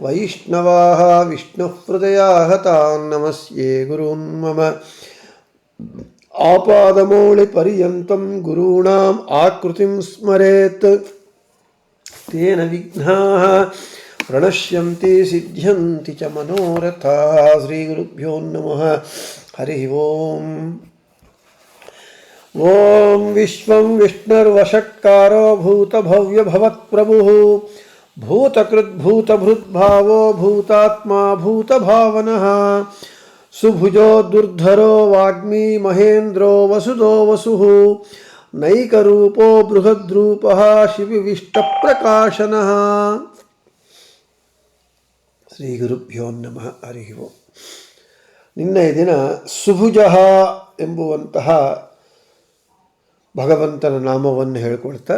वैष्णवाः विष्णुहृदयाः तान् नमस्ये गुरून् मम। आपादमौलिपर्यन्तं गुरूणाम् आकृतिं स्मरेत्। तेन विघ्नाः प्रणश्यन्ति, सिद्ध्यन्ति च मनोरथाः। श्रीगुरुभ्यो नमः। हरिः ओम्। ॐ विश्वं विष्णुर्वषट्कारो भूतभव्यभवत्प्रभुः। भूतकृद्भूतभृद्भावो भूतात्मा भूतभावनः सुभुजो दुर्धरो वाग्मी महेन्द्रो वसुदो वसुः नैकरूपो बृहद्रूपः शिविविष्टप्रकाशनः ಶ್ರೀಗುರುಭ್ಯೋ ನಮಃ ಹರಿ ಓಂ ನಿನ್ನೆಯ ದಿನ ಸುಭುಜಃ ಎಂಬುವಂತಹ ಭಗವಂತನ ನಾಮವನ್ನು ಹೇಳ್ಕೊಳ್ತಾ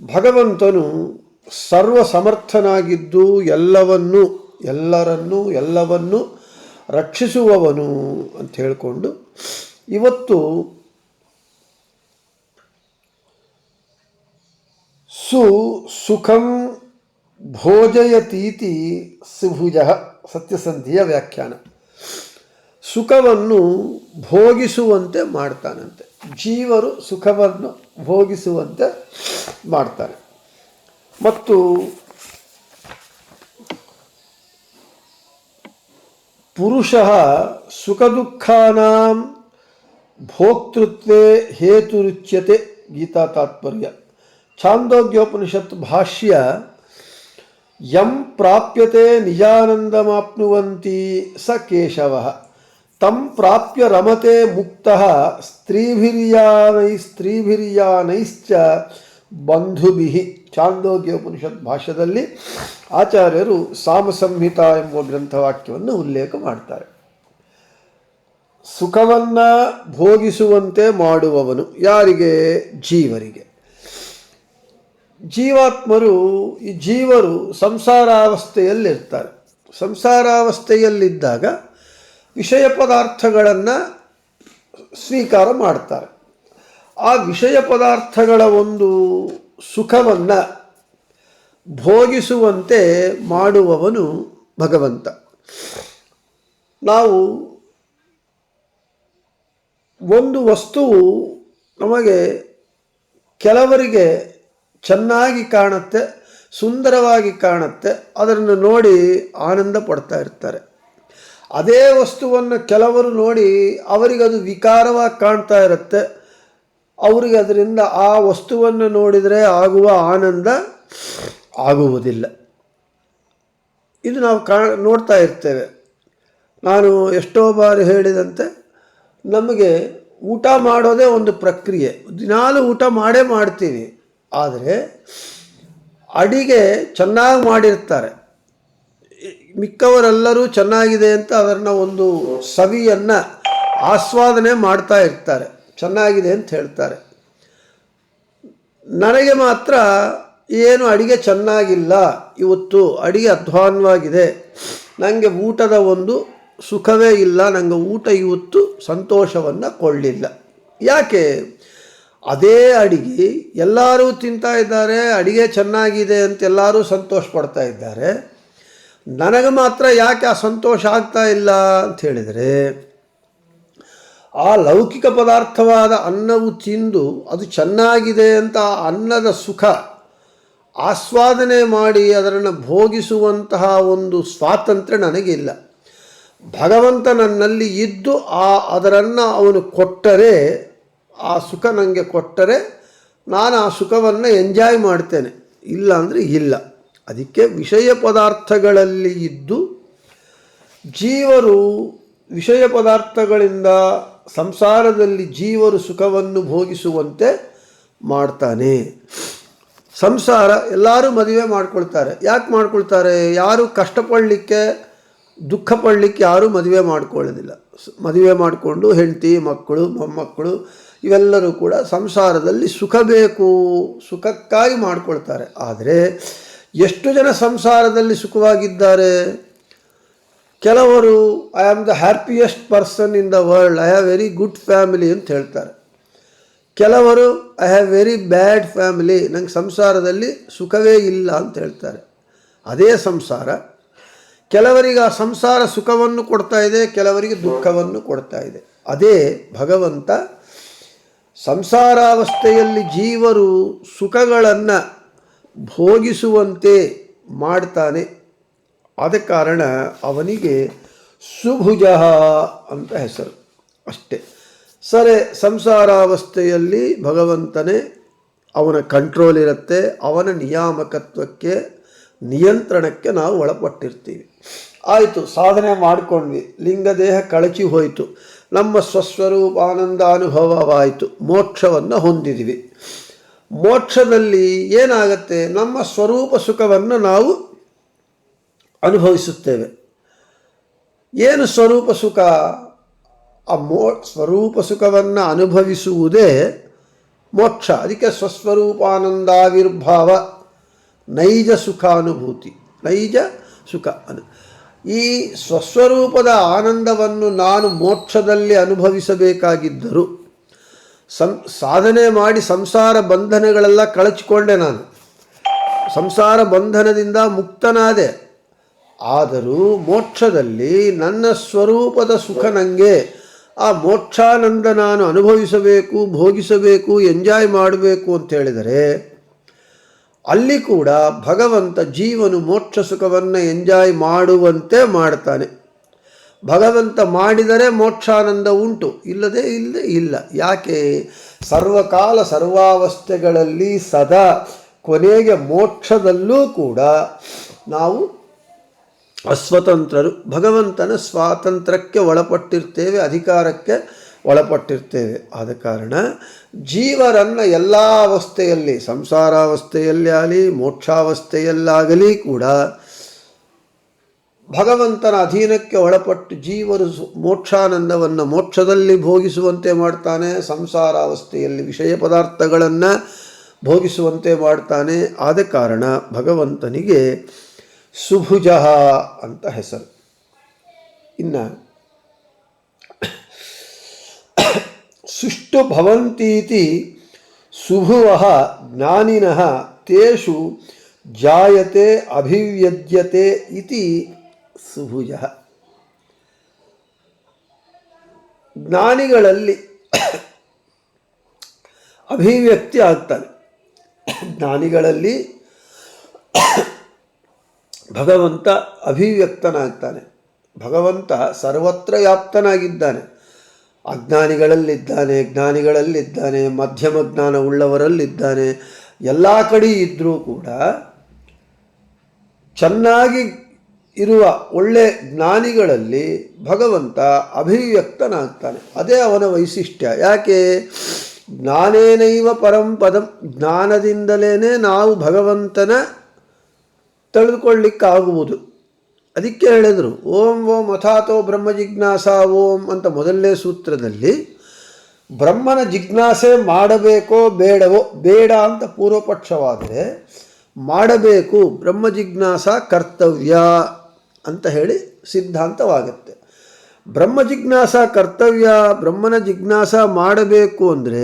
ಭಗವಂತನು ಸರ್ವ ಸಮರ್ಥನಾಗಿದ್ದು ಎಲ್ಲವನ್ನು, ಎಲ್ಲರನ್ನೂ, ಎಲ್ಲವನ್ನು ರಕ್ಷಿಸುವವನು ಅಂತ ಹೇಳಿಕೊಂಡು ಇವತ್ತು ಸು ಸುಖಂ ಭೋಜಯತೀತಿ ಸುಭುಜ, ಸತ್ಯಸಂಧಿಯ ವ್ಯಾಖ್ಯಾನ. ಸುಖವನ್ನು ಭೋಗಿಸುವಂತೆ ಮಾಡ್ತಾನಂತೆ. ಜೀವರು ಸುಖವನ್ನು ಭೋಗಿಸುವಂತೆ ಮಾಡ್ತಾನೆ ಮತ್ತು ಪುರುಷ ಸುಖ ದುಃಖಾನಾಂ ಭೋಕ್ತೃತ್ವೇ ಹೇತುರುಚ್ಯತೆ ಗೀತಾ ತಾತ್ಪರ್ಯ. ಛಾಂದೋಗ್ಯೋಪನಿಷತ್ ಭಾಷ್ಯ, ಯಂ ಪ್ರಾಪ್ಯತೆ ನಿಜಾನಂದಮಾಪ್ನುವಂತಿ ಸ ಕೇಶವ. ತಂ ಪ್ರಾಪ್ಯ ರಮತೆ ಮುಕ್ತ ಸ್ತ್ರೀಭಿರ್ಯಾನೈ ಸ್ತ್ರೀಭಿರ್ಯಾನೈಶ್ಚ ಬಂಧುಭಿ. ಚಾಂದೋಗ್ಯೋಪನಿಷತ್ ಭಾಷೆಯಲ್ಲಿ ಆಚಾರ್ಯರು ಸಾಮಸಂಹಿತ ಎಂಬ ಗ್ರಂಥವಾಕ್ಯವನ್ನು ಉಲ್ಲೇಖ ಮಾಡ್ತಾರೆ. ಸುಖವನ್ನು ಭೋಗಿಸುವಂತೆ ಮಾಡುವವನು ಯಾರಿಗೆ? ಜೀವರಿಗೆ. ಜೀವಾತ್ಮರು, ಈ ಜೀವರು ಸಂಸಾರಾವಸ್ಥೆಯಲ್ಲಿರ್ತಾರೆ. ಸಂಸಾರಾವಸ್ಥೆಯಲ್ಲಿದ್ದಾಗ ವಿಷಯ ಪದಾರ್ಥಗಳನ್ನು ಸ್ವೀಕಾರ ಮಾಡ್ತಾರೆ. ಆ ವಿಷಯ ಪದಾರ್ಥಗಳ ಒಂದು ಸುಖವನ್ನು ಭೋಗಿಸುವಂತೆ ಮಾಡುವವನು ಭಗವಂತ. ನಾವು ಒಂದು ವಸ್ತುವು ನಮಗೆ ಕೆಲವರಿಗೆ ಚೆನ್ನಾಗಿ ಕಾಣುತ್ತೆ, ಸುಂದರವಾಗಿ ಕಾಣುತ್ತೆ, ಅದನ್ನು ನೋಡಿ ಆನಂದ ಪಡ್ತಾ ಇರ್ತಾರೆ. ಅದೇ ವಸ್ತುವನ್ನು ಕೆಲವರು ನೋಡಿ ಅವರಿಗದು ವಿಕಾರವಾಗಿ ಕಾಣ್ತಾ ಇರುತ್ತೆ. ಅವರಿಗೆ ಅದರಿಂದ ಆ ವಸ್ತುವನ್ನು ನೋಡಿದರೆ ಆಗುವ ಆನಂದ ಆಗುವುದಿಲ್ಲ. ಇದು ನಾವು ಕಾ, ನೋಡ್ತಾ ಇರ್ತೇವೆ. ನಾನು ಎಷ್ಟೋ ಬಾರಿ ಹೇಳಿದಂತೆ, ನಮಗೆ ಊಟ ಮಾಡೋದೇ ಒಂದು ಪ್ರಕ್ರಿಯೆ. ದಿನಾಲು ಊಟ ಮಾಡೇ ಮಾಡ್ತೀವಿ. ಆದರೆ, ಅಡಿಗೆ ಚೆನ್ನಾಗಿ ಮಾಡಿರ್ತಾರೆ. ಮಿಕ್ಕವರೆಲ್ಲರೂ ಚೆನ್ನಾಗಿದೆ ಅಂತ ಅದನ್ನು ಒಂದು ಸವಿಯನ್ನು ಆಸ್ವಾದನೆ ಮಾಡ್ತಾ ಇರ್ತಾರೆ. ಚೆನ್ನಾಗಿದೆ ಅಂತ ಹೇಳ್ತಾರೆ. ನನಗೆ ಮಾತ್ರ ಏನು ಅಡಿಗೆ ಚೆನ್ನಾಗಿಲ್ಲ, ಇವತ್ತು ಅಡಿಗೆ ಅಧ್ವಾನವಾಗಿದೆ. ನನಗೆ ಊಟದ ಒಂದು ಸುಖವೇ ಇಲ್ಲ ನನಗೆ ಊಟ ಇವತ್ತು ಸಂತೋಷವನ್ನು ಕೊಳ್ಳಿಲ್ಲ ಯಾಕೆ? ಅದೇ ಅಡಿಗೆ ಎಲ್ಲರೂ ತಿಂತಾ ಇದ್ದಾರೆ, ಅಡಿಗೆ ಚೆನ್ನಾಗಿದೆ ಅಂತ ಎಲ್ಲರೂ ಸಂತೋಷ ಪಡ್ತಾ ಇದ್ದಾರೆ. ನನಗೆ ಮಾತ್ರ ಯಾಕೆ ಆ ಸಂತೋಷ ಆಗ್ತಾ ಇಲ್ಲ ಅಂತ ಹೇಳಿದರೆ ಆ ಲೌಕಿಕ ಪದಾರ್ಥವಾದ ಅನ್ನವು ತಿಂದು ಅದು ಚೆನ್ನಾಗಿದೆ ಅಂತ ಆ ಅನ್ನದ ಸುಖ ಆಸ್ವಾದನೆ ಮಾಡಿ ಅದರನ್ನು ಭೋಗಿಸುವಂತಹ ಒಂದು ಸ್ವಾತಂತ್ರ್ಯ ನನಗಿಲ್ಲ. ಭಗವಂತ ನನ್ನಲ್ಲಿ ಇದ್ದು ಆ ಅದರನ್ನು ಅವನು ಕೊಟ್ಟರೆ, ಆ ಸುಖ ನನಗೆ ಕೊಟ್ಟರೆ ನಾನು ಆ ಸುಖವನ್ನು ಎಂಜಾಯ್ ಮಾಡ್ತೇನೆ. ಇಲ್ಲ ಅಂದರೆ ಇಲ್ಲ. ಅದಕ್ಕೆ ವಿಷಯ ಪದಾರ್ಥಗಳಲ್ಲಿ ಇದ್ದು ಜೀವರು ವಿಷಯ ಪದಾರ್ಥಗಳಿಂದ ಸಂಸಾರದಲ್ಲಿ ಜೀವರು ಸುಖವನ್ನು ಭೋಗಿಸುವಂತೆ ಮಾಡ್ತಾನೆ. ಸಂಸಾರ ಎಲ್ಲರೂ ಮದುವೆ ಮಾಡ್ಕೊಳ್ತಾರೆ. ಯಾಕೆ ಮಾಡ್ಕೊಳ್ತಾರೆ? ಯಾರು ಕಷ್ಟಪಡಲಿಕ್ಕೆ ದುಃಖ ಪಡಲಿಕ್ಕೆ ಯಾರೂ ಮದುವೆ ಮಾಡ್ಕೊಳ್ಳೋದಿಲ್ಲ. ಮದುವೆ ಮಾಡಿಕೊಂಡು ಹೆಂಡತಿ, ಮಕ್ಕಳು, ಮೊಮ್ಮಕ್ಕಳು ಇವೆಲ್ಲರೂ ಕೂಡ ಸಂಸಾರದಲ್ಲಿ ಸುಖ ಬೇಕು. ಸುಖಕ್ಕಾಗಿ ಮಾಡ್ಕೊಳ್ತಾರೆ. ಆದರೆ ಎಷ್ಟು ಜನ ಸಂಸಾರದಲ್ಲಿ ಸುಖವಾಗಿದ್ದಾರೆ? ಕೆಲವರು I am the happiest person in the world I have very good family ಅಂತ ಹೇಳ್ತಾರೆ. ಕೆಲವರು I have very bad family ನಂಗೆ ಸಂಸಾರದಲ್ಲಿ ಸುಖವೇ ಇಲ್ಲ ಅಂತ ಹೇಳ್ತಾರೆ. ಅದೇ ಸಂಸಾರ. ಕೆಲವರಿಗೆ ಆ ಸಂಸಾರ ಸುಖವನ್ನು ಕೊಡ್ತಾ ಇದೆ, ಕೆಲವರಿಗೆ ದುಃಖವನ್ನು ಕೊಡ್ತಾ ಇದೆ. ಅದೇ ಭಗವಂತ ಸಂಸಾರಾವಸ್ಥೆಯಲ್ಲಿ ಜೀವರು ಸುಖಗಳನ್ನು ಭೋಗಿಸುವಂತೆ ಮಾಡ್ತಾನೆ. ಆದ ಕಾರಣ ಅವನಿಗೆ ಸುಭುಜ ಅಂತ ಹೆಸರು ಅಷ್ಟೇ. ಸರಿ, ಸಂಸಾರಾವಸ್ಥೆಯಲ್ಲಿ ಭಗವಂತನೇ ಅವನ ಕಂಟ್ರೋಲ್ ಇರುತ್ತೆ, ಅವನ ನಿಯಾಮಕತ್ವಕ್ಕೆ, ನಿಯಂತ್ರಣಕ್ಕೆ ನಾವು ಒಳಪಟ್ಟಿರ್ತೀವಿ. ಆಯಿತು, ಸಾಧನೆ ಮಾಡಿಕೊಂಡ್ವಿ ಲಿಂಗದೇಹ ಕಳಚಿ ಹೋಯಿತು. ನಮ್ಮ ಸ್ವಸ್ವರೂಪ ಆನಂದ ಅನುಭವವಾಯಿತು ಮೋಕ್ಷವನ್ನು ಹೊಂದಿದ್ವಿ. ಮೋಕ್ಷದಲ್ಲಿ ಏನಾಗತ್ತೆ? ನಮ್ಮ ಸ್ವರೂಪ ಸುಖವನ್ನು ನಾವು ಅನುಭವಿಸುತ್ತೇವೆ. ಏನು ಸ್ವರೂಪ ಸುಖ? ಆ ಮೋ, ಸ್ವರೂಪ ಸುಖವನ್ನು ಅನುಭವಿಸುವುದೇ ಮೋಕ್ಷ. ಅದಕ್ಕೆ ಸ್ವಸ್ವರೂಪಾನಂದಾವಿರ್ಭಾವ, ನೈಜ ಸುಖಾನುಭೂತಿ. ನೈಜ ಸುಖ ಅನು, ಈ ಸ್ವಸ್ವರೂಪದ ಆನಂದವನ್ನು ನಾನು ಮೋಕ್ಷದಲ್ಲಿ ಅನುಭವಿಸಬೇಕಾಗಿದ್ದರು ಸಂ, ಸಾಧನೆ ಮಾಡಿ ಸಂಸಾರ ಬಂಧನಗಳೆಲ್ಲ ಕಳಚಿಕೊಂಡೆ ನಾನು. ಸಂಸಾರ ಬಂಧನದಿಂದ ಮುಕ್ತನಾದೆ. ಆದರೂ ಮೋಕ್ಷದಲ್ಲಿ ನನ್ನ ಸ್ವರೂಪದ ಸುಖ ನನಗೆ ಆ ಮೋಕ್ಷಾನಂದ ನಾನು ಅನುಭವಿಸಬೇಕು, ಭೋಗಿಸಬೇಕು, ಎಂಜಾಯ್ ಮಾಡಬೇಕು ಅಂತ ಹೇಳಿದರೆ, ಅಲ್ಲಿ ಕೂಡ ಭಗವಂತ ಜೀವನು ಮೋಕ್ಷ ಸುಖವನ್ನು ಎಂಜಾಯ್ ಮಾಡುವಂತೆ ಮಾಡ್ತಾನೆ. ಭಗವಂತ ಮಾಡಿದರೆ ಮೋಕ್ಷಾನಂದ ಉಂಟು. ಇಲ್ಲದೆ ಇಲ್ಲದೆ ಇಲ್ಲ. ಯಾಕೆ? ಸರ್ವಕಾಲ ಸರ್ವಾವಸ್ಥೆಗಳಲ್ಲಿ ಸದಾ ಕೊನೆಗೆ ಮೋಕ್ಷದಲ್ಲೂ ಕೂಡ ನಾವು ಅಸ್ವತಂತ್ರರು ಭಗವಂತನ ಸ್ವಾತಂತ್ರ್ಯಕ್ಕೆ ಒಳಪಟ್ಟಿರ್ತೇವೆ, ಅಧಿಕಾರಕ್ಕೆ ಒಳಪಟ್ಟಿರ್ತೇವೆ. ಆದ ಕಾರಣ ಜೀವರನ್ನು ಎಲ್ಲ ಅವಸ್ಥೆಯಲ್ಲಿ, ಸಂಸಾರಾವಸ್ಥೆಯಲ್ಲಿ ಮೋಕ್ಷಾವಸ್ಥೆಯಲ್ಲಾಗಲಿ ಕೂಡ ಭಗವಂತನ ಅಧೀನಕ್ಕೆ ಒಳಪಟ್ಟು ಜೀವರು ಮೋಕ್ಷಾನಂದವನ್ನು ಮೋಕ್ಷದಲ್ಲಿ ಭೋಗಿಸುವಂತೆ ಮಾಡ್ತಾನೆ, ಸಂಸಾರಾವಸ್ಥೆಯಲ್ಲಿ ವಿಷಯ ಪದಾರ್ಥಗಳನ್ನು ಭೋಗಿಸುವಂತೆ ಮಾಡ್ತಾನೆ. ಆದ ಕಾರಣ ಭಗವಂತನಿಗೆ ಸುಭುಜ ಅಂತ ಹೆಸರು. ಇನ್ನು ಸುಷ್ಟು ಭವಂತೀತಿ ಸುಭುವ ಜ್ಞಾನಿನಃ ತೇಷು ಜಾಯತೆ ಅಭಿವ್ಯಜ್ಯತೆ ಇತಿ ಸುಭುಜ. ಜ್ಞಾನಿಗಳಲ್ಲಿ ಅಭಿವ್ಯಕ್ತಿ ಆಗ್ತಾನೆ ಜ್ಞಾನಿಗಳಲ್ಲಿ ಭಗವಂತ ಅಭಿವ್ಯಕ್ತನಾಗ್ತಾನೆ. ಭಗವಂತ ಸರ್ವತ್ರ ವ್ಯಾಪ್ತನಾಗಿದ್ದಾನೆ. ಅಜ್ಞಾನಿಗಳಲ್ಲಿದ್ದಾನೆ, ಜ್ಞಾನಿಗಳಲ್ಲಿದ್ದಾನೆ, ಮಧ್ಯಮ ಜ್ಞಾನ ಉಳ್ಳವರಲ್ಲಿದ್ದಾನೆ, ಎಲ್ಲ ಕಡೆ ಇದ್ದರೂ ಕೂಡ ಚೆನ್ನಾಗಿ ಇರುವ ಒಳ್ಳೆ ಜ್ಞಾನಿಗಳಲ್ಲಿ ಭಗವಂತ ಅಭಿವ್ಯಕ್ತನಾಗ್ತಾನೆ. ಅದೇ ಅವನ ವೈಶಿಷ್ಟ್ಯ. ಯಾಕೆ? ಜ್ಞಾನೇನೈವ ಪರಂಪದಂ ಜ್ಞಾನದಿಂದಲೇ ನಾವು ಭಗವಂತನ ತಿಳಿದುಕೊಳ್ಳಿಕ್ಕಾಗುವುದು ಅದಕ್ಕೆ ಹೇಳಿದರು, ಓಂ ಓಂ ಅಥಾತೋ ಬ್ರಹ್ಮ ಜಿಜ್ಞಾಸ ಓಂ ಅಂತ ಮೊದಲನೇ ಸೂತ್ರದಲ್ಲಿ, ಬ್ರಹ್ಮನ ಜಿಜ್ಞಾಸೆ ಮಾಡಬೇಕೋ ಬೇಡವೋ, ಬೇಡ ಅಂತ ಪೂರ್ವಪಕ್ಷವಾದರೆ, ಮಾಡಬೇಕು, ಬ್ರಹ್ಮ ಜಿಜ್ಞಾಸ ಕರ್ತವ್ಯ ಅಂತ ಹೇಳಿ ಸಿದ್ಧಾಂತವಾಗುತ್ತೆ. ಬ್ರಹ್ಮ ಜಿಜ್ಞಾಸ ಕರ್ತವ್ಯ, ಬ್ರಹ್ಮನ ಜಿಜ್ಞಾಸ ಮಾಡಬೇಕು ಅಂದರೆ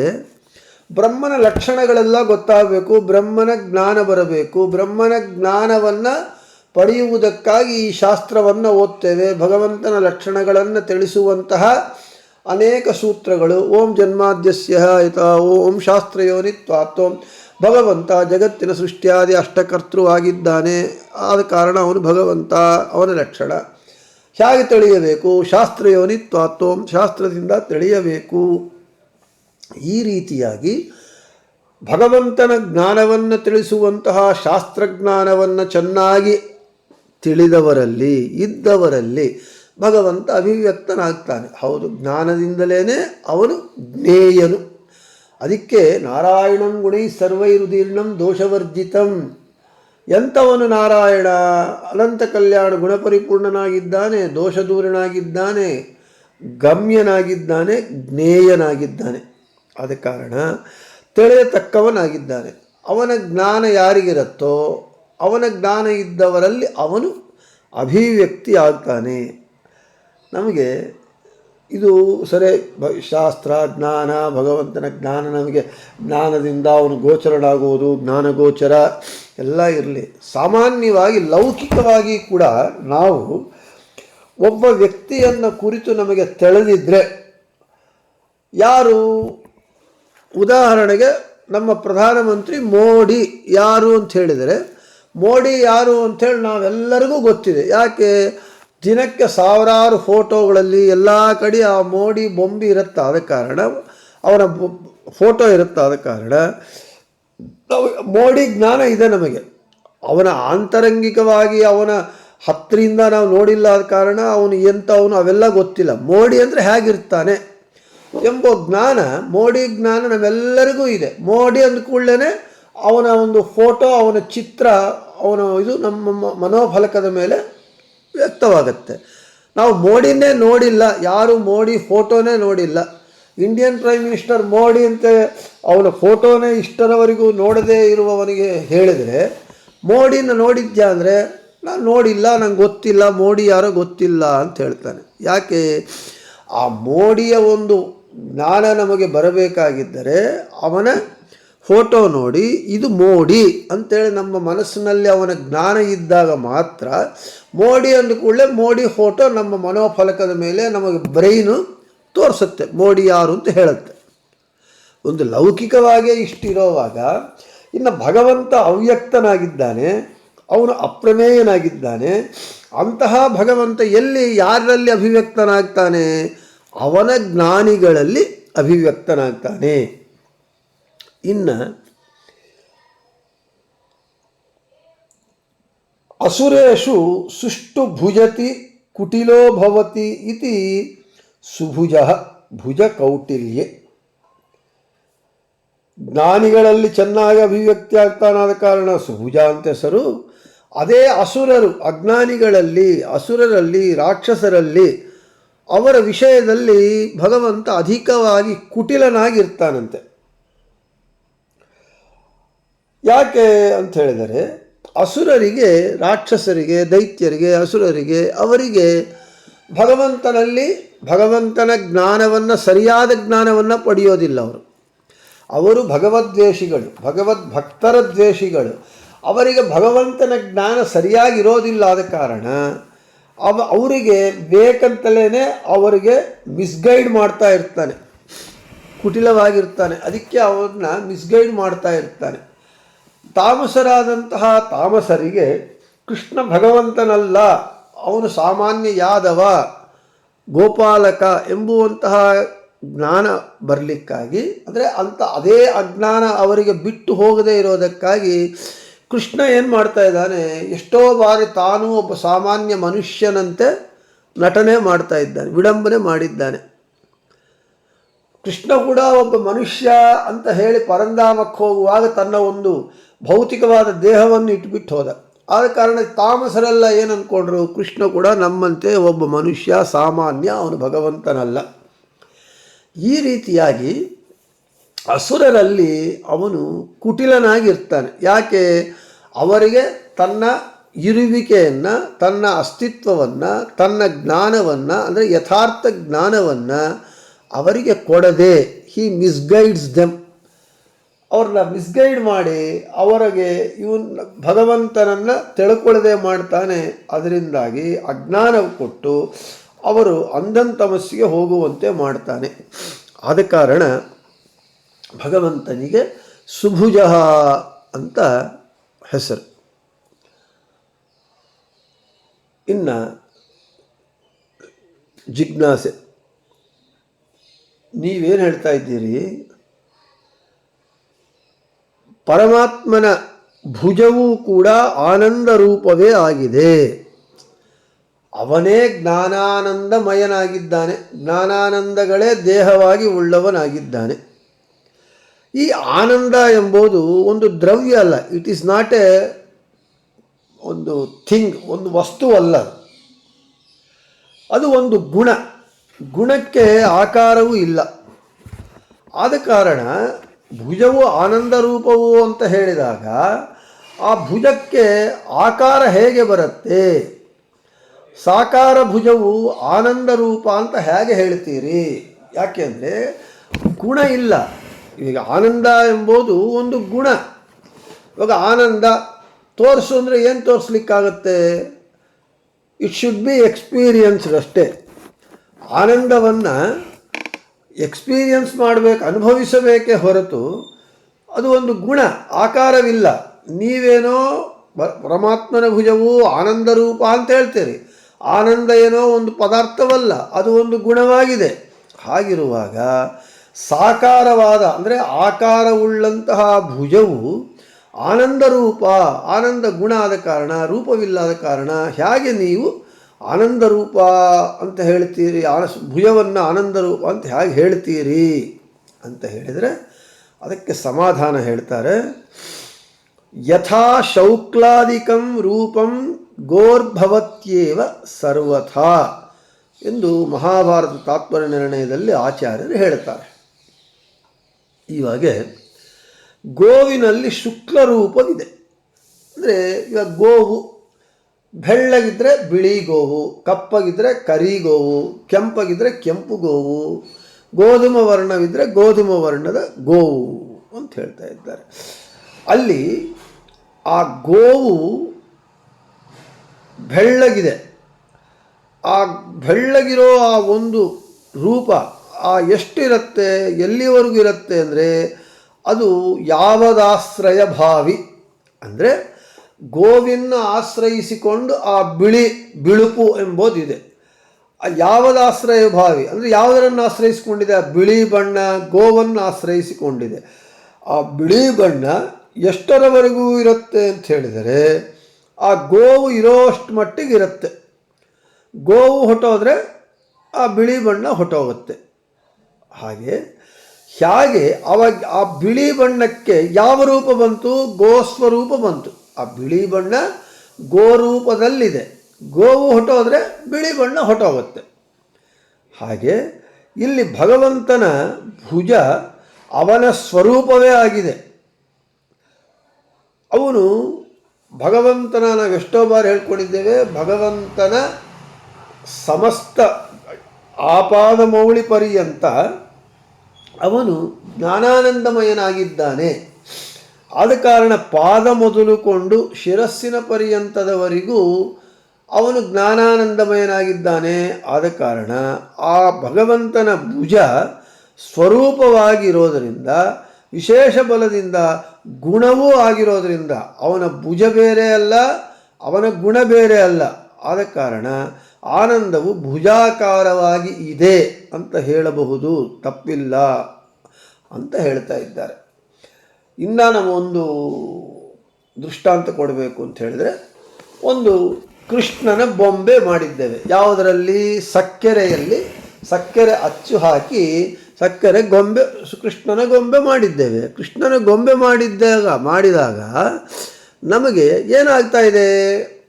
ಬ್ರಹ್ಮನ ಲಕ್ಷಣಗಳೆಲ್ಲ ಗೊತ್ತಾಗಬೇಕು, ಬ್ರಹ್ಮನ ಜ್ಞಾನ ಬರಬೇಕು. ಬ್ರಹ್ಮನ ಜ್ಞಾನವನ್ನು ಪಡೆಯುವುದಕ್ಕಾಗಿ ಈ ಶಾಸ್ತ್ರವನ್ನು ಓದ್ತೇವೆ. ಭಗವಂತನ ಲಕ್ಷಣಗಳನ್ನು ತಿಳಿಸುವಂತಹ ಅನೇಕ ಸೂತ್ರಗಳು. ಓಂ ಜನ್ಮಾದ್ಯಸ್ಯ ಯಥ ಓಂ ಶಾಸ್ತ್ರಯೋನಿತ್ವಾತ್ವಂ ಭಗವಂತ ಜಗತ್ತಿನ ಸೃಷ್ಟಿಯಾದಿ ಅಷ್ಟಕರ್ತೃ ಆಗಿದ್ದಾನೆ. ಆದ ಕಾರಣ ಅವನು ಭಗವಂತ, ಅವನ ಲಕ್ಷಣ. ಹೇಗೆ ತಿಳಿಯಬೇಕು? ಶಾಸ್ತ್ರಯೋನಿತ್ವಾತ್ವಂ ಶಾಸ್ತ್ರದಿಂದ ತಿಳಿಯಬೇಕು. ಈ ರೀತಿಯಾಗಿ ಭಗವಂತನ ಜ್ಞಾನವನ್ನು ತಿಳಿಸುವಂತಹ ಶಾಸ್ತ್ರಜ್ಞಾನವನ್ನು ಚೆನ್ನಾಗಿ ತಿಳಿದವರಲ್ಲಿ, ಇದ್ದವರಲ್ಲಿ ಭಗವಂತ ಅಭಿವ್ಯಕ್ತನಾಗ್ತಾನೆ. ಹೌದು ಜ್ಞಾನದಿಂದಲೇ ಅವನು ಜ್ಞೇಯನು. ಅದಕ್ಕೆ ನಾರಾಯಣಂ ಗುಣೈ ಸರ್ವೈರುದೀರ್ಣಂ ದೋಷವರ್ಜಿತಂ. ಎಂಥವನು ನಾರಾಯಣ, ಅನಂತ ಕಲ್ಯಾಣ ಗುಣಪರಿಪೂರ್ಣನಾಗಿದ್ದಾನೆ, ದೋಷದೂರನಾಗಿದ್ದಾನೆ, ಗಮ್ಯನಾಗಿದ್ದಾನೆ, ಜ್ಞೇಯನಾಗಿದ್ದಾನೆ. ಆದ ಕಾರಣ ತಿಳಿಯತಕ್ಕವನಾಗಿದ್ದಾನೆ. ಅವನ ಜ್ಞಾನ ಯಾರಿಗಿರುತ್ತೋ, ಅವನ ಜ್ಞಾನ ಇದ್ದವರಲ್ಲಿ ಅವನು ಅಭಿವ್ಯಕ್ತಿ ಆಗ್ತಾನೆ ನಮಗೆ ಇದು ಸರಿ ಶಾಸ್ತ್ರ, ಜ್ಞಾನ, ಭಗವಂತನ ಜ್ಞಾನ ನಮಗೆ ಜ್ಞಾನದಿಂದ ಅವನು ಗೋಚರನಾಗುವುದು, ಜ್ಞಾನಗೋಚರ ಎಲ್ಲ ಇರಲಿ. ಸಾಮಾನ್ಯವಾಗಿ, ಲೌಕಿಕವಾಗಿ ಕೂಡ ನಾವು ಒಬ್ಬ ವ್ಯಕ್ತಿಯನ್ನು ಕುರಿತು ನಮಗೆ ತಿಳಿದಿದ್ದರೆ ಯಾರು ಉದಾಹರಣೆಗೆ ನಮ್ಮ ಪ್ರಧಾನಮಂತ್ರಿ ಮೋಡಿ ಯಾರು ಅಂತ ಹೇಳಿದರೆ, ಮೋಡಿ ಯಾರು ಅಂಥೇಳಿ ನಾವೆಲ್ಲರಿಗೂ ಗೊತ್ತಿದೆ. ಯಾಕೆ? ದಿನಕ್ಕೆ ಸಾವಿರಾರು ಫೋಟೋಗಳಲ್ಲಿ ಎಲ್ಲ ಕಡೆ ಆ ಮೋಡಿ ಬೊಂಬಿ ಇರುತ್ತೆ ಆದ ಕಾರಣ, ಅವನ ಫೋಟೋ ಇರುತ್ತೆ ಆದ ಕಾರಣ ಮೋಡಿ ಜ್ಞಾನ ಇದೆ ನಮಗೆ. ಅವನ ಆಂತರಂಗಿಕವಾಗಿ ಅವನ ಹತ್ತಿರಿಂದ ನಾವು ನೋಡಿಲ್ಲ ಆದ ಕಾರಣ, ಅವನು ಎಂಥವನು ಅವೆಲ್ಲ ಗೊತ್ತಿಲ್ಲ. ಮೋಡಿ ಅಂದರೆ ಹೇಗಿರ್ತಾನೆ? ಎಂಬ ಜ್ಞಾನ, ಮೋಡಿ ಜ್ಞಾನ ನಮ್ಮೆಲ್ಲರಿಗೂ ಇದೆ. ಮೋಡಿ ಅಂದ ಕೂಡಲೇ ಅವನ ಒಂದು ಫೋಟೋ, ಅವನ ಚಿತ್ರ, ಅವನ ಇದು ನಮ್ಮ ಮನೋಫಲಕದ ಮೇಲೆ ವ್ಯಕ್ತವಾಗುತ್ತೆ. ನಾವು ಮೋಡಿನೇ ನೋಡಿಲ್ಲ, ಯಾರು ಮೋಡಿ ಫೋಟೋನೇ ನೋಡಿಲ್ಲ. ಇಂಡಿಯನ್ ಪ್ರೈಮ್ ಮಿನಿಸ್ಟರ್ ಮೋಡಿ ಅಂತ ಅವನ ಫೋಟೋನೇ ಇಷ್ಟರವರೆಗೂ ನೋಡದೇ ಇರುವವನಿಗೆ ಹೇಳಿದರೆ, ಮೋಡಿನ ನೋಡಿದ್ಯಾ ಅಂದರೆ, ನಾನು ನೋಡಿಲ್ಲ, ನಂಗೆ ಗೊತ್ತಿಲ್ಲ, ಮೋಡಿ ಯಾರೋ ಗೊತ್ತಿಲ್ಲ ಅಂತ ಹೇಳ್ತಾನೆ. ಯಾಕೆ? ಆ ಮೋಡಿಯ ಒಂದು ಜ್ಞಾನ ನಮಗೆ ಬರಬೇಕಾಗಿದ್ದರೆ ಅವನ ಫೋಟೋ ನೋಡಿ, ಇದು ಮೋಡಿ ಅಂತೇಳಿ ನಮ್ಮ ಮನಸ್ಸಿನಲ್ಲಿ ಅವನ ಜ್ಞಾನ ಇದ್ದಾಗ ಮಾತ್ರ ಮೋಡಿ ಅಂದ ಕೂಡಲೇ ಮೋಡಿ ಫೋಟೋ ನಮ್ಮ ಮನೋಫಲಕದ ಮೇಲೆ ನಮಗೆ ಬ್ರೈನು ತೋರಿಸುತ್ತೆ, ಮೋಡಿ ಯಾರು ಅಂತ ಹೇಳುತ್ತೆ. ಒಂದು ಲೌಕಿಕವಾಗೇ ಇಷ್ಟಿರೋವಾಗ, ಇನ್ನು ಭಗವಂತ ಅವ್ಯಕ್ತನಾಗಿದ್ದಾನೆ, ಅವನು ಅಪ್ರಮೇಯನಾಗಿದ್ದಾನೆ, ಅಂತಹ ಭಗವಂತ ಎಲ್ಲಿ ಯಾರಲ್ಲಿ ಅಭಿವ್ಯಕ್ತನಾಗ್ತಾನೆ? ಅವನ ಜ್ಞಾನಿಗಳಲ್ಲಿ ಅಭಿವ್ಯಕ್ತನಾಗ್ತಾನೆ. ಇನ್ನು ಅಸುರೇಶು ಸುಷ್ಟು ಭುಜತಿ ಕುಟಿಲೋ ಭವತಿ ಇತಿ ಸುಭುಜ ಭುಜ ಕೌಟಿಲ್ಯೆ. ಜ್ಞಾನಿಗಳಲ್ಲಿ ಚೆನ್ನಾಗಿ ಅಭಿವ್ಯಕ್ತಿ ಆಗ್ತಾನಾದ ಕಾರಣ ಸುಭುಜ ಅಂತ ಹೆಸರು. ಅದೇ ಅಸುರರು, ಅಜ್ಞಾನಿಗಳಲ್ಲಿ, ಅಸುರರಲ್ಲಿ, ರಾಕ್ಷಸರಲ್ಲಿ ಅವರ ವಿಷಯದಲ್ಲಿ ಭಗವಂತ ಅಧಿಕವಾಗಿ ಕುಟಿಲನಾಗಿರ್ತಾನಂತೆ. ಯಾಕೆ ಅಂತ ಹೇಳಿದರೆ, ಅಸುರರಿಗೆ, ರಾಕ್ಷಸರಿಗೆ, ದೈತ್ಯರಿಗೆ, ಅಸುರರಿಗೆ, ಅವರಿಗೆ ಭಗವಂತನಲ್ಲಿ ಭಗವಂತನ ಜ್ಞಾನವನ್ನು, ಸರಿಯಾದ ಜ್ಞಾನವನ್ನು ಪಡೆಯೋದಿಲ್ಲ ಅವರು. ಅವರು ಭಗವದ್ವೇಷಿಗಳು ಭಗವದ್ ಭಕ್ತರ ದ್ವೇಷಿಗಳು. ಅವರಿಗೆ ಭಗವಂತನ ಜ್ಞಾನ ಸರಿಯಾಗಿರೋದಿಲ್ಲ ಆದ ಕಾರಣ ಅವ ಅವರಿಗೆ ಬೇಕಂತಲೇ ಅವರಿಗೆ ಮಿಸ್ಗೈಡ್ ಮಾಡ್ತಾ ಇರ್ತಾನೆ. ಕುಟಿಲವಾಗಿರ್ತಾನೆ. ಅದಕ್ಕೆ ಅವ್ರನ್ನ ಮಿಸ್ಗೈಡ್ ಮಾಡ್ತಾ ಇರ್ತಾನೆ. ತಾಮಸರಾದಂತಹ ತಾಮಸರಿಗೆ ಕೃಷ್ಣ ಭಗವಂತನಲ್ಲ, ಅವನು ಸಾಮಾನ್ಯ ಯಾದವ ಗೋಪಾಲಕ ಎಂಬುವಂತಹ ಜ್ಞಾನ ಬರಲಿಕ್ಕಾಗಿ, ಅಂದರೆ ಅಂಥ ಅದೇ ಅಜ್ಞಾನ ಅವರಿಗೆ ಬಿಟ್ಟು ಹೋಗದೇ ಇರೋದಕ್ಕಾಗಿ ಕೃಷ್ಣ ಏನು ಮಾಡ್ತಾ ಇದ್ದಾನೆ? ಎಷ್ಟೋ ಬಾರಿ ತಾನು ಒಬ್ಬ ಸಾಮಾನ್ಯ ಮನುಷ್ಯನಂತೆ ನಟನೆ ಮಾಡ್ತಾ ಇದ್ದಾನೆ, ವಿಡಂಬನೆ ಮಾಡಿದ್ದಾನೆ. ಕೃಷ್ಣ ಕೂಡ ಒಬ್ಬ ಮನುಷ್ಯ ಅಂತ ಹೇಳಿ ಪರಂಧಾಮಕ್ಕೆ ಹೋಗುವಾಗ ತನ್ನ ಒಂದು ಭೌತಿಕವಾದ ದೇಹವನ್ನು ಇಟ್ಬಿಟ್ಟು ಹೋದ. ಆದ ಕಾರಣ ತಾಮಸರೆಲ್ಲ ಏನು ಅಂದ್ಕೊಂಡ್ರು ಕೃಷ್ಣ ಕೂಡ ನಮ್ಮಂತೆ ಒಬ್ಬ ಮನುಷ್ಯ, ಸಾಮಾನ್ಯ, ಅವನು ಭಗವಂತನಲ್ಲ. ಈ ರೀತಿಯಾಗಿ ಅಸುರರಲ್ಲಿ ಅವನು ಕುಟಿಲನಾಗಿರ್ತಾನೆ. ಯಾಕೆ? ಅವರಿಗೆ ತನ್ನ ಇರುವಿಕೆಯನ್ನು, ತನ್ನ ಅಸ್ತಿತ್ವವನ್ನು, ತನ್ನ ಜ್ಞಾನವನ್ನು, ಅಂದರೆ ಯಥಾರ್ಥ ಜ್ಞಾನವನ್ನು ಅವರಿಗೆ ಕೊಡದೆ ಹಿ ಮಿಸ್ಗೈಡ್ಸ್ ದೆಮ್ ಅವ್ರನ್ನ ಮಿಸ್ಗೈಡ್ ಮಾಡಿ ಅವರಿಗೆ ಇವನ್ ಭಗವಂತನನ್ನು ತಿಳ್ಕೊಳ್ಳದೆ ಮಾಡ್ತಾನೆ. ಅದರಿಂದಾಗಿ ಅಜ್ಞಾನ ಕೊಟ್ಟು ಅವರು ಅಂಧಂತಮಸ್ಸಿಗೆ ಹೋಗುವಂತೆ ಮಾಡ್ತಾನೆ. ಆದ ಕಾರಣ ಭಗವಂತನಿಗೆ ಸುಭುಜ ಅಂತ ಹೆಸರು. ಇನ್ನು ಜಿಜ್ಞಾಸೆ. ನೀವೇನು ಹೇಳ್ತಾ ಇದ್ದೀರಿ? ಪರಮಾತ್ಮನ ಭುಜವೂ ಕೂಡ ಆನಂದ ರೂಪವೇ ಆಗಿದೆ. ಅವನೇ ಜ್ಞಾನಾನಂದಮಯನಾಗಿದ್ದಾನೆ. ಜ್ಞಾನಾನಂದಗಳೇ ದೇಹವಾಗಿ ಉಳ್ಳವನಾಗಿದ್ದಾನೆ. ಈ ಆನಂದ ಎಂಬುದು ಒಂದು ದ್ರವ್ಯ ಅಲ್ಲ. ಇಟ್ ಈಸ್ ನಾಟ್ ಎ ಒಂದು ಥಿಂಗ್ ಒಂದು ವಸ್ತು ಅಲ್ಲ. ಅದು. ಒಂದು ಗುಣ. ಗುಣಕ್ಕೆ ಆಕಾರವೂ ಇಲ್ಲ. ಆದ ಕಾರಣ ಭುಜವು ಆನಂದ ರೂಪವು ಅಂತ ಹೇಳಿದಾಗ ಆ ಭುಜಕ್ಕೆ ಆಕಾರ ಹೇಗೆ ಬರುತ್ತೆ? ಸಾಕಾರ ಭುಜವು ಆನಂದ ರೂಪ ಅಂತ ಹೇಗೆ ಹೇಳ್ತೀರಿ? ಯಾಕೆಂದರೆ ಗುಣ ಇಲ್ಲ. ಈಗ ಆನಂದ ಎಂಬುದು ಒಂದು ಗುಣ. ಇವಾಗ ಆನಂದ ತೋರಿಸು ಅಂದರೆ ಏನು ತೋರಿಸ್ಲಿಕ್ಕಾಗತ್ತೆ? ಇಟ್ ಶುಡ್ ಬಿ ಎಕ್ಸ್ಪೀರಿಯನ್ಸ್ಡ್ ಅಷ್ಟೇ ಆನಂದವನ್ನು ಎಕ್ಸ್ಪೀರಿಯನ್ಸ್ ಮಾಡಬೇಕು, ಅನುಭವಿಸಬೇಕೇ ಹೊರತು ಅದು ಒಂದು ಗುಣ, ಆಕಾರವಿಲ್ಲ. ನೀವೇನೋ ಪರಮಾತ್ಮನ ಭುಜವು ಆನಂದ ರೂಪ ಅಂತ ಹೇಳ್ತೀರಿ. ಆನಂದ ಏನೋ ಒಂದು ಪದಾರ್ಥವಲ್ಲ, ಅದು ಒಂದು ಗುಣವಾಗಿದೆ. ಹಾಗಿರುವಾಗ ಸಾಕಾರವಾದ, ಅಂದರೆ ಆಕಾರವುಳ್ಳಂತಹ ಭುಜವು ಆನಂದ ರೂಪ ಆನಂದ ಗುಣ ಆದ ಕಾರಣ, ರೂಪವಿಲ್ಲದ ಕಾರಣ ಹೇಗೆ ನೀವು ಆನಂದ ರೂಪ ಅಂತ ಹೇಳ್ತೀರಿ, ಆನ ಭುಜವನ್ನು ಆನಂದ ರೂಪ ಅಂತ ಹೇಗೆ ಹೇಳ್ತೀರಿ ಅಂತ ಹೇಳಿದರೆ ಅದಕ್ಕೆ ಸಮಾಧಾನ ಹೇಳ್ತಾರೆ. ಯಥಾ ಶೌಕ್ಲಾದಿಕಂ ರೂಪಂ ಗೋರ್ಭವತ್ಯೇವ ಸರ್ವಥಾ ಎಂದು ಮಹಾಭಾರತ ತಾತ್ಪರ್ಯ ನಿರ್ಣಯದಲ್ಲಿ ಆಚಾರ್ಯರು ಹೇಳ್ತಾರೆ. ಇವಾಗೆ ಗೋವಿನಲ್ಲಿ ಶುಕ್ಲ ರೂಪವಿದೆ ಅಂದರೆ ಇವಾಗ ಗೋವು ಬೆಳ್ಳಗಿದ್ರೆ ಬಿಳಿ ಗೋವು, ಕಪ್ಪಗಿದ್ರೆ ಕರಿ ಗೋವು, ಕೆಂಪಗಿದ್ರೆ ಕೆಂಪು ಗೋವು, ಗೋಧುಮ ವರ್ಣವಿದ್ದರೆ ಗೋಧುಮ ವರ್ಣದ ಗೋವು ಅಂತ ಹೇಳ್ತಾ ಇದ್ದಾರೆ. ಅಲ್ಲಿ ಆ ಗೋವು ಬೆಳ್ಳಗಿದೆ. ಆ ಬೆಳ್ಳಗಿರೋ ಆ ಒಂದು ರೂಪ ಆ ಎಷ್ಟಿರುತ್ತೆ, ಎಲ್ಲಿವರೆಗೂ ಇರುತ್ತೆ ಅಂದರೆ ಅದು ಯಾವದಾಶ್ರಯ ಭಾವಿ. ಅಂದರೆ ಗೋವಿನ ಆಶ್ರಯಿಸಿಕೊಂಡು ಆ ಬಿಳಿ ಬಿಳುಪು ಎಂಬುದಿದೆ. ಆ ಯಾವದಾಶ್ರಯ ಭಾವಿ, ಅಂದರೆ ಯಾವುದರನ್ನು ಆಶ್ರಯಿಸಿಕೊಂಡಿದೆ? ಆ ಬಿಳಿ ಬಣ್ಣ ಗೋವನ್ನು ಆಶ್ರಯಿಸಿಕೊಂಡಿದೆ. ಆ ಬಿಳಿ ಬಣ್ಣ ಎಷ್ಟರವರೆಗೂ ಇರುತ್ತೆ ಅಂತ ಹೇಳಿದರೆ ಆ ಗೋವು ಇರೋಷ್ಟು ಮಟ್ಟಿಗೆ ಇರುತ್ತೆ. ಗೋವು ಹೊಟ್ಟೋದ್ರೆ ಆ ಬಿಳಿ ಬಣ್ಣ ಹೊಟ್ಟೋಗುತ್ತೆ. ಹಾಗೆ ಹೇಗೆ ಅವಾಗ ಆ ಬಿಳಿ ಬಣ್ಣಕ್ಕೆ ಯಾವ ರೂಪ ಬಂತು? ಗೋಸ್ವರೂಪ ಬಂತು. ಆ ಬಿಳಿ ಬಣ್ಣ ಗೋ ರೂಪದಲ್ಲಿದೆ ಗೋವು ಹೊಟ್ಟೋದ್ರೆ ಬಿಳಿ ಬಣ್ಣ ಹೊಟ್ಟೋಗುತ್ತೆ. ಹಾಗೆ ಇಲ್ಲಿ ಭಗವಂತನ ಭುಜ ಅವನ ಸ್ವರೂಪವೇ ಆಗಿದೆ. ಅವನು ಭಗವಂತನ ನಾವು ಎಷ್ಟೋ ಬಾರಿ ಹೇಳ್ಕೊಂಡಿದ್ದೇವೆ, ಭಗವಂತನ ಸಮಸ್ತ ಆಪಾದ ಮೌಳಿ ಪರ್ಯಂತ ಅವನು ಜ್ಞಾನಾನಂದಮಯನಾಗಿದ್ದಾನೆ. ಆದ ಕಾರಣ ಪಾದ ಮೊದಲುಕೊಂಡು ಶಿರಸ್ಸಿನ ಪರ್ಯಂತದವರೆಗೂ ಅವನು ಜ್ಞಾನಾನಂದಮಯನಾಗಿದ್ದಾನೆ. ಆದ ಕಾರಣ ಆ ಭಗವಂತನ ಭುಜ ಸ್ವರೂಪವಾಗಿರೋದರಿಂದ, ವಿಶೇಷ ಬಲದಿಂದ ಗುಣವೂ ಆಗಿರೋದರಿಂದ ಅವನ ಭುಜ ಬೇರೆ ಅಲ್ಲ, ಅವನ ಗುಣ ಬೇರೆ ಅಲ್ಲ. ಆದ ಕಾರಣ ಆನಂದವು ಭುಜಾಕಾರವಾಗಿ ಇದೆ ಅಂತ ಹೇಳಬಹುದು, ತಪ್ಪಿಲ್ಲ ಅಂತ ಹೇಳ್ತಾ ಇದ್ದಾರೆ. ಇನ್ನು ನಾವು ಒಂದು ದೃಷ್ಟಾಂತ ಕೊಡಬೇಕು ಅಂತ ಹೇಳಿದ್ರೆ, ಒಂದು ಕೃಷ್ಣನ ಬೊಂಬೆ ಮಾಡಿದ್ದೇವೆ. ಯಾವುದರಲ್ಲಿ? ಸಕ್ಕರೆಯಲ್ಲಿ ಸಕ್ಕರೆ ಅಚ್ಚು ಹಾಕಿ ಸಕ್ಕರೆ ಗೊಂಬೆ, ಕೃಷ್ಣನ ಗೊಂಬೆ ಮಾಡಿದ್ದೇವೆ. ಕೃಷ್ಣನ ಗೊಂಬೆ ಮಾಡಿದ್ದಾಗ, ಮಾಡಿದಾಗ ನಮಗೆ ಏನಾಗ್ತಾ ಇದೆ?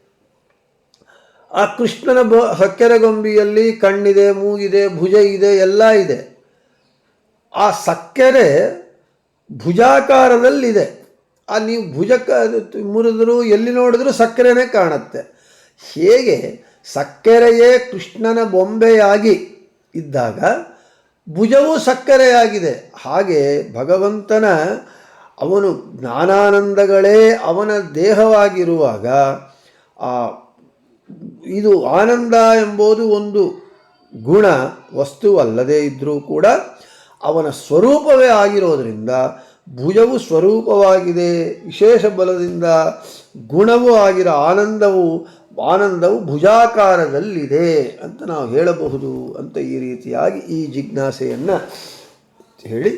ಆ ಕೃಷ್ಣನ ಬ ಸಕ್ಕರೆ ಗೊಂಬೆಯಲ್ಲಿ ಕಣ್ಣಿದೆ, ಮೂಗಿದೆ, ಭುಜ ಇದೆ, ಎಲ್ಲ ಇದೆ. ಆ ಸಕ್ಕರೆ ಭುಜಾಕಾರದಲ್ಲಿದೆ. ಆ ನೀವು ಭುಜ ಮುರಿದ್ರು ಎಲ್ಲಿ ನೋಡಿದ್ರೂ ಸಕ್ಕರೆನೇ ಕಾಣುತ್ತೆ. ಹೇಗೆ? ಸಕ್ಕರೆಯೇ ಕೃಷ್ಣನ ಬೊಂಬೆಯಾಗಿ ಇದ್ದಾಗ ಭುಜವೂ ಸಕ್ಕರೆಯಾಗಿದೆ. ಹಾಗೆ ಭಗವಂತನ ಅವನು ಜ್ಞಾನಾನಂದಗಳೇ ಅವನ ದೇಹವಾಗಿರುವಾಗ ಆ ಇದು ಆನಂದ ಎಂಬುದು ಒಂದು ಗುಣ ವಸ್ತುವಲ್ಲದೇ ಇದ್ದರೂ ಕೂಡ ಅವನ ಸ್ವರೂಪವೇ ಆಗಿರೋದರಿಂದ, ಭುಜವು ಸ್ವರೂಪವಾಗಿದೆ, ವಿಶೇಷ ಬಲದಿಂದ ಗುಣವೂ ಆಗಿರೋ ಆನಂದವು ಆನಂದವು ಭುಜಾಕಾರದಲ್ಲಿದೆ ಅಂತ ನಾವು ಹೇಳಬಹುದು ಅಂತ ಈ ರೀತಿಯಾಗಿ ಈ ಜಿಜ್ಞಾಸೆಯನ್ನು ಹೇಳಿ.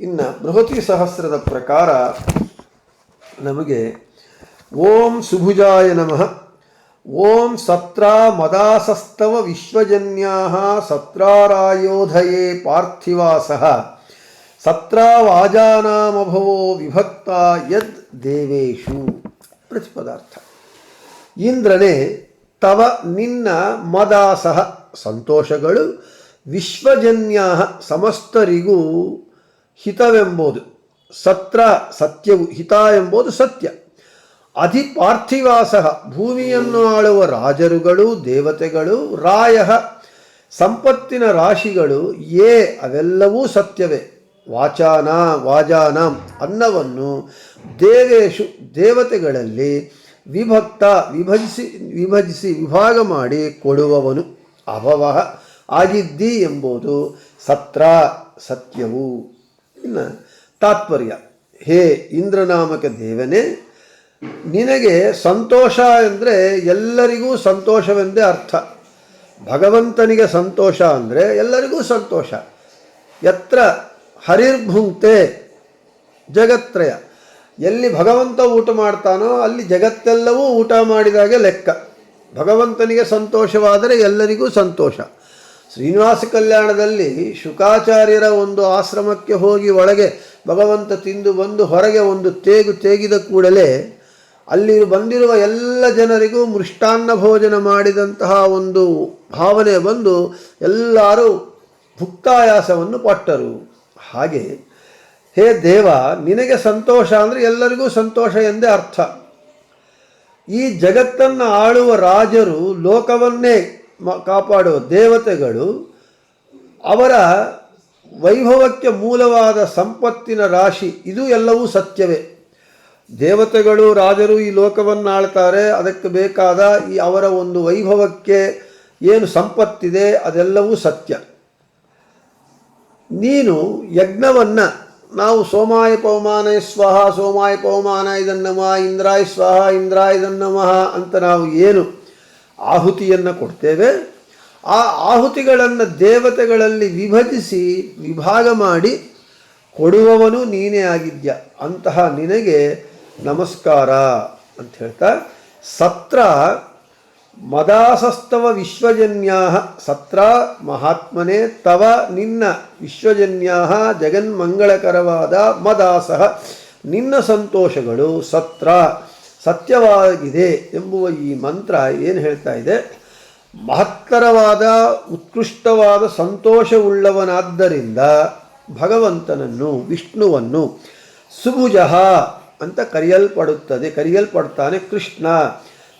ಇನ್ನು ಬೃಹತಿ ಸಹಸ್ರದ ಪ್ರಕಾರ ನಮಗೆ ಓಂ ಸುಭುಜಾಯ ನಮಃ. ಓಂ ಸತ್ರ ಮದಾಸಸ್ತವ ವಿಶ್ವಜನ್ಯಾ ಸತ್ರಾರಾಯೋಧಯೇ ಪಾರ್ಥಿವಾಸಃ. ಸತ್ರಾವಾಜಾನಾಮಭವೋ ವಿಭಕ್ತ ಯದ್ ದೇವೇಶು. ಪ್ರತಿಪದಾರ್ಥ. ಇಂದ್ರನೇ ತವ ನಿನ್ನ ಮದಾಸಹ ಸಂತೋಷಗಳು ವಿಶ್ವಜನ್ಯ ಸಮಸ್ತರಿಗೂ ಹಿತವೆಂಬುದು. ಸತ್ರ ಸತ್ಯವು ಹಿತ ಎಂಬುದು ಸತ್ಯ. ಅಧಿ ಪಾರ್ಥಿವಾಸ ಭೂಮಿಯನ್ನು ಆಳುವ ರಾಜರುಗಳು, ದೇವತೆಗಳು, ರಾಯ. ಸಂಪತ್ತಿನ ರಾಶಿಗಳು ಏ ಅವೆಲ್ಲವೂ ಸತ್ಯವೇ. ವಾಚಾನ, ವಾಜಾನಾಂ ಅನ್ನವನ್ನು ದೇವೇಶು ದೇವತೆಗಳಲ್ಲಿ ವಿಭಕ್ತ, ವಿಭಜಿಸಿ ವಿಭಜಿಸಿ ವಿಭಾಗ ಮಾಡಿ ಕೊಡುವವನು ಅಭವ ಆಗಿದ್ದಿ ಎಂಬುದು ಸತ್ರ ಸತ್ಯವು. ಇನ್ನು ತಾತ್ಪರ್ಯ. ಹೇ ಇಂದ್ರನಾಮಕ ದೇವನೇ ನಿನಗೆ ಸಂತೋಷ ಅಂದರೆ ಎಲ್ಲರಿಗೂ ಸಂತೋಷವೆಂದೇ ಅರ್ಥ. ಭಗವಂತನಿಗೆ ಸಂತೋಷ ಅಂದರೆ ಎಲ್ಲರಿಗೂ ಸಂತೋಷ. ಯತ್ರ ಹರಿರ್ಭುಂಕ್ತೆ ಜಗತ್ರಯ. ಎಲ್ಲಿ ಭಗವಂತ ಊಟ ಮಾಡ್ತಾನೋ ಅಲ್ಲಿ ಜಗತ್ತೆಲ್ಲವೂ ಊಟ ಮಾಡಿದಾಗೆ ಲೆಕ್ಕ. ಭಗವಂತನಿಗೆ ಸಂತೋಷವಾದರೆ ಎಲ್ಲರಿಗೂ ಸಂತೋಷ. ಶ್ರೀನಿವಾಸ ಕಲ್ಯಾಣದಲ್ಲಿ ಶುಕಾಚಾರ್ಯರ ಒಂದು ಆಶ್ರಮಕ್ಕೆ ಹೋಗಿ ಒಳಗೆ ಭಗವಂತ ತಿಂದು ಬಂದು ಹೊರಗೆ ಒಂದು ತೇಗು ತೇಗಿದ ಕೂಡಲೇ ಅಲ್ಲಿ ಬಂದಿರುವ ಎಲ್ಲ ಜನರಿಗೂ ಮೃಷ್ಟಾನ್ನ ಭೋಜನ ಮಾಡಿದಂತಹ ಒಂದು ಭಾವನೆ ಬಂದು ಎಲ್ಲರೂ ಭುಕ್ತಾಯಾಸವನ್ನು ಪಟ್ಟರು. ಹಾಗೆ, ಹೇ ದೇವ, ನಿನಗೆ ಸಂತೋಷ ಅಂದರೆ ಎಲ್ಲರಿಗೂ ಸಂತೋಷ ಎಂದೇ ಅರ್ಥ. ಈ ಜಗತ್ತನ್ನು ಆಳುವ ರಾಜರು ಲೋಕವನ್ನೇ ಕಾಪಾಡುವ ದೇವತೆಗಳು, ಅವರ ವೈಭವಕ್ಕೆ ಮೂಲವಾದ ಸಂಪತ್ತಿನ ರಾಶಿ, ಇದು ಎಲ್ಲವೂ ಸತ್ಯವೇ. ದೇವತೆಗಳು ರಾಜರು ಈ ಲೋಕವನ್ನು ಆಳ್ತಾರೆ ಅದಕ್ಕೆ ಬೇಕಾದ ಈ ಅವರ ಒಂದು ವೈಭವಕ್ಕೆ ಏನು ಸಂಪತ್ತಿದೆ, ಅದೆಲ್ಲವೂ ಸತ್ಯ. ನೀನು ಯಜ್ಞವನ್ನು, ನಾವು ಸೋಮಾಯ ಪವಮಾನ ಸ್ವಹ, ಸೋಮಾಯ ಪವಮಾನ ಇದನ್ನಮ ಇಂದ್ರಾಯ ಸ್ವಹ, ಇಂದ್ರಾಯ ಇದನ್ನಮಃ ಅಂತ ನಾವು ಏನು ಆಹುತಿಯನ್ನು ಕೊಡ್ತೇವೆ, ಆ ಆಹುತಿಗಳನ್ನು ದೇವತೆಗಳಲ್ಲಿ ವಿಭಜಿಸಿ, ವಿಭಾಗ ಮಾಡಿ, ಕೊಡುವವನು ನೀನೇ ಆಗಿದ್ಯ. ಅಂತಹ ನಿನಗೆ ನಮಸ್ಕಾರ ಅಂತ ಹೇಳ್ತಾ, ಸತ್ರ ಮದಾಸಸ್ತವ ವಿಶ್ವಜನ್ಯ ಸತ್ರ ಮಹಾತ್ಮನೇ ತವ ನಿನ್ನ ವಿಶ್ವಜನ್ಯಾ ಜಗನ್ಮಂಗಳಕರವಾದ ಮದಾಸಃ ನಿನ್ನ ಸಂತೋಷಗಳು ಸತ್ರ, ಸತ್ಯವಾಗಿದೆ ಎಂಬುವ ಈ ಮಂತ್ರ ಏನು ಹೇಳ್ತಾ ಇದೆ? ಮಹತ್ತರವಾದ, ಉತ್ಕೃಷ್ಟವಾದ ಸಂತೋಷವುಳ್ಳವನಾದ್ದರಿಂದ ಭಗವಂತನನ್ನು, ವಿಷ್ಣುವನ್ನು ಸುಭುಜ ಅಂತ ಕರೆಯಲ್ಪಡುತ್ತದೆ, ಕರೆಯಲ್ಪಡ್ತಾನೆ ಕೃಷ್ಣ.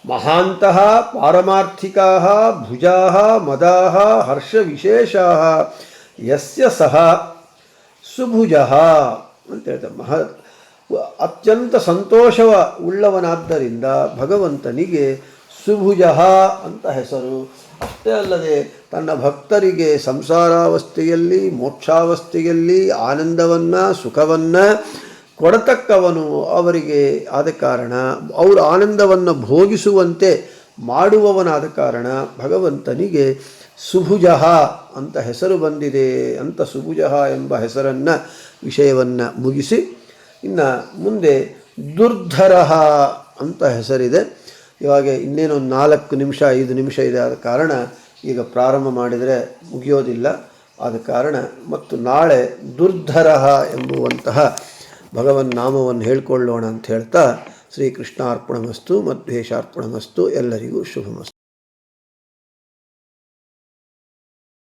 ಮಹಾಂತಹ ಪಾರಮಾರ್ಥಿಕಾ, ಭುಜಾ, ಮದಾ, ಹರ್ಷ ವಿಶೇಷ, ಯಸ್ಯ ಸಹ ಸುಭುಜ ಅಂತ ಹೇಳ್ತಾರೆ. ಮಹ ಅತ್ಯಂತ ಸಂತೋಷವ ಉಳ್ಳವನಾದ್ದರಿಂದ ಭಗವಂತನಿಗೆ ಸುಭುಜ ಅಂತ ಹೆಸರು. ಅಷ್ಟೇ ಅಲ್ಲದೆ ತನ್ನ ಭಕ್ತರಿಗೆ ಸಂಸಾರಾವಸ್ಥೆಯಲ್ಲಿ, ಮೋಕ್ಷಾವಸ್ಥೆಯಲ್ಲಿ ಆನಂದವನ್ನು, ಸುಖವನ್ನು ಕೊಡತಕ್ಕವನು ಅವರಿಗೆ ಆದ ಕಾರಣ, ಅವರು ಆನಂದವನ್ನು ಭೋಗಿಸುವಂತೆ ಮಾಡುವವನಾದ ಕಾರಣ ಭಗವಂತನಿಗೆ ಸುಭುಜ ಅಂತ ಹೆಸರು ಬಂದಿದೆ ಅಂತ ಸುಭುಜ ಎಂಬ ಹೆಸರನ್ನು ವಿಷಯವನ್ನು ಮುಗಿಸಿ, ಇನ್ನು ಮುಂದೆ ದುರ್ಧರ ಅಂತ ಹೆಸರಿದೆ. ಇವಾಗ ಇನ್ನೇನೊಂದು ನಾಲ್ಕು ನಿಮಿಷ, ಐದು ನಿಮಿಷ ಇದೆ ಆದ ಕಾರಣ ಈಗ ಪ್ರಾರಂಭ ಮಾಡಿದರೆ ಮುಗಿಯೋದಿಲ್ಲ. ಆದ ಕಾರಣ ಮತ್ತು ನಾಳೆ ದುರ್ಧರ ಎಂಬುವಂತಹ ಭಗವನ್ ನಾಮವನ್ನು ಹೇಳ್ಕೊಳ್ಳೋಣ ಅಂತ ಹೇಳ್ತಾ ಶ್ರೀಕೃಷ್ಣಾರ್ಪಣಮಸ್ತು ಮಧ್ವೇಶಾರ್ಪಣಮಸ್ತು ಎಲ್ಲರಿಗೂ ಶುಭಮಸ್ತು.